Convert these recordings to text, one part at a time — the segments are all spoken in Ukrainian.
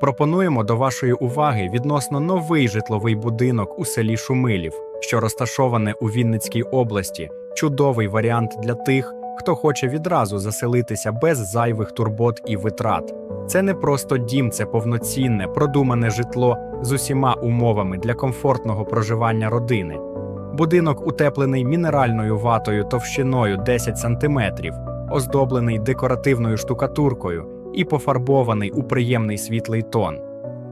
Пропонуємо до вашої уваги відносно новий житловий будинок у селі Шумилів, що розташоване у Вінницькій області. Чудовий варіант для тих, хто хоче відразу заселитися без зайвих турбот і витрат. Це не просто дім, це повноцінне, продумане житло з усіма умовами для комфортного проживання родини. Будинок утеплений мінеральною ватою товщиною 10 см, оздоблений декоративною штукатуркою і пофарбований у приємний світлий тон.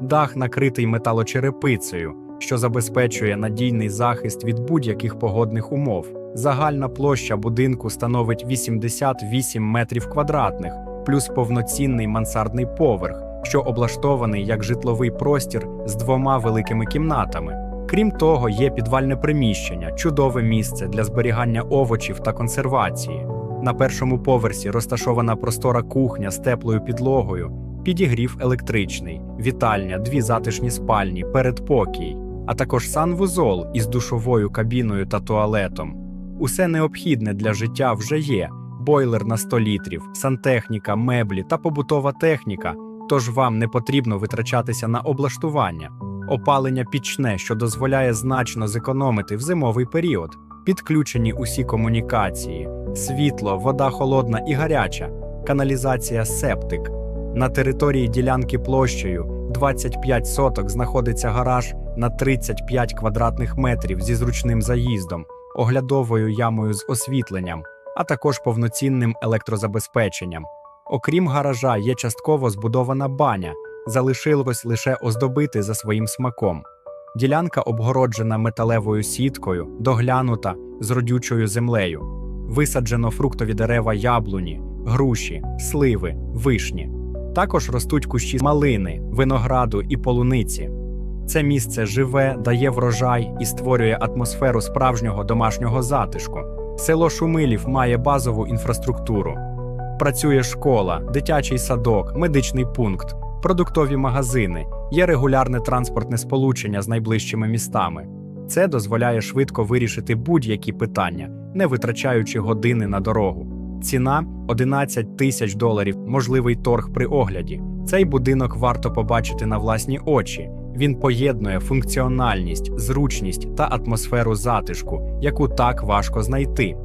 Дах накритий металочерепицею, що забезпечує надійний захист від будь-яких погодних умов. Загальна площа будинку становить 88 метрів квадратних, плюс повноцінний мансардний поверх, що облаштований як житловий простір з двома великими кімнатами. Крім того, є підвальне приміщення, чудове місце для зберігання овочів та консервації. На першому поверсі розташована простора кухня з теплою підлогою, підігрів електричний, вітальня, дві затишні спальні, передпокій, а також санвузол із душовою кабіною та туалетом. Усе необхідне для життя вже є: бойлер на 100 літрів, сантехніка, меблі та побутова техніка. Тож вам не потрібно витрачатися на облаштування. Опалення пічне, що дозволяє значно зекономити в зимовий період. Підключені усі комунікації: світло, вода холодна і гаряча, каналізація септик. На території ділянки площею 25 соток знаходиться гараж на 35 квадратних метрів зі зручним заїздом, оглядовою ямою з освітленням, а також повноцінним електрозабезпеченням. Окрім гаража, є частково збудована баня, залишилось лише оздобити за своїм смаком. Ділянка обгороджена металевою сіткою, доглянута з родючою землею. Висаджено фруктові дерева яблуні, груші, сливи, вишні. Також ростуть кущі малини, винограду і полуниці. Це місце живе, дає врожай і створює атмосферу справжнього домашнього затишку. Село Шумилів має базову інфраструктуру. Працює школа, дитячий садок, медичний пункт, продуктові магазини, є регулярне транспортне сполучення з найближчими містами. Це дозволяє швидко вирішити будь-які питання, не витрачаючи години на дорогу. Ціна 11 тисяч доларів, можливий торг при огляді. Цей будинок варто побачити на власні очі. Він поєднує функціональність, зручність та атмосферу затишку, яку так важко знайти.